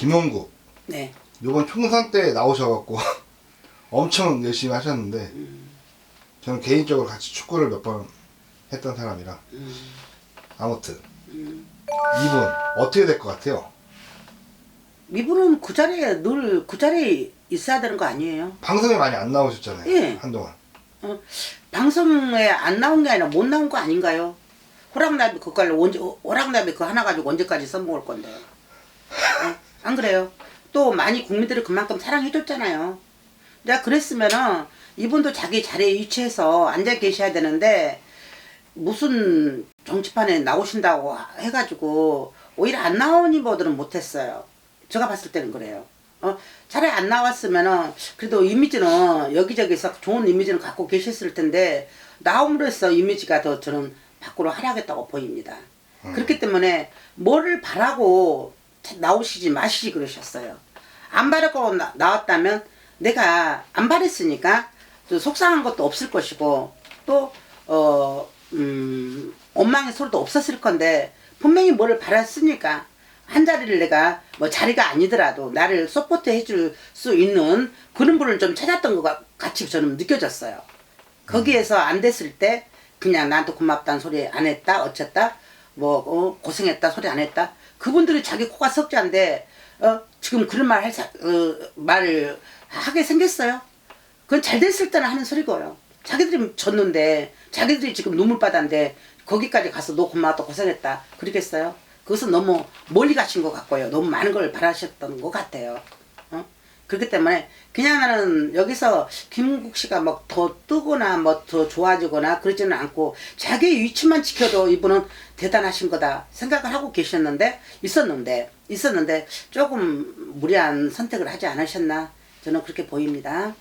김용국 네. 이번 총선 때 나오셔갖고 엄청 열심히 하셨는데 음, 저는 개인적으로 같이 축구를 몇 번 했던 사람이라 음, 아무튼 음. 이분 어떻게 될 것 같아요? 이분은 그 자리에 늘 그 자리에 있어야 되는 거 아니에요? 방송에 많이 안 나오셨잖아요 예. 한동안 방송에 안 나온 게 아니라 못 나온 거 아닌가요? 호랑나비 그걸로 언제 호랑나비 그 하나 가지고 언제까지 써먹을 건데요? 어? 안 그래요? 또 많이 국민들이 그만큼 사랑해줬잖아요. 내가 그랬으면은 이분도 자기 자리에 위치해서 앉아 계셔야 되는데 무슨 정치판에 나오신다고 해가지고 오히려 안 나오니 보들은 못했어요. 제가 봤을 때는 그래요. 어, 차라리 안 나왔으면은 그래도 이미지는 여기저기서 좋은 이미지는 갖고 계셨을 텐데 나옴으로써 이미지가 더 저는 밖으로 하락했다고 보입니다. 그렇기 때문에 뭐를 바라고 나오시지 마시지 그러셨어요. 안 바라고 나, 나왔다면 내가 안 바랬으니까 또 속상한 것도 없을 것이고 또 어, 음, 원망의 소리도 없었을 건데 분명히 뭐를 바랐으니까 한 자리를 내가 뭐 자리가 아니더라도 나를 서포트 해줄 수 있는 그런 분을 좀 찾았던 것 같이 저는 느껴졌어요. 거기에서 안 됐을 때 그냥 나한테 고맙다는 소리 안 했다 어쨌다 뭐 어, 고생했다 소리 안 했다 그분들이 자기 코가 석자인데 어, 지금 그런 말할 사, 어, 말을 하게 생겼어요. 그건 잘 됐을 때는 하는 소리고요. 자기들이 졌는데 자기들이 지금 눈물바다인데 거기까지 가서 너 고마웠다 고생했다 그러겠어요? 그것은 너무 멀리 가신 것 같고요. 너무 많은 걸 바라셨던 것 같아요. 어? 그렇기 때문에 그냥 나는 여기서 김국 씨가 뭐더 뜨거나 뭐 더 좋아지거나 그러지는 않고 자기 위치만 지켜도 이분은 대단하신 거다 생각을 하고 계셨는데 있었는데 있었는데 조금 무리한 선택을 하지 않으셨나 저는 그렇게 보입니다.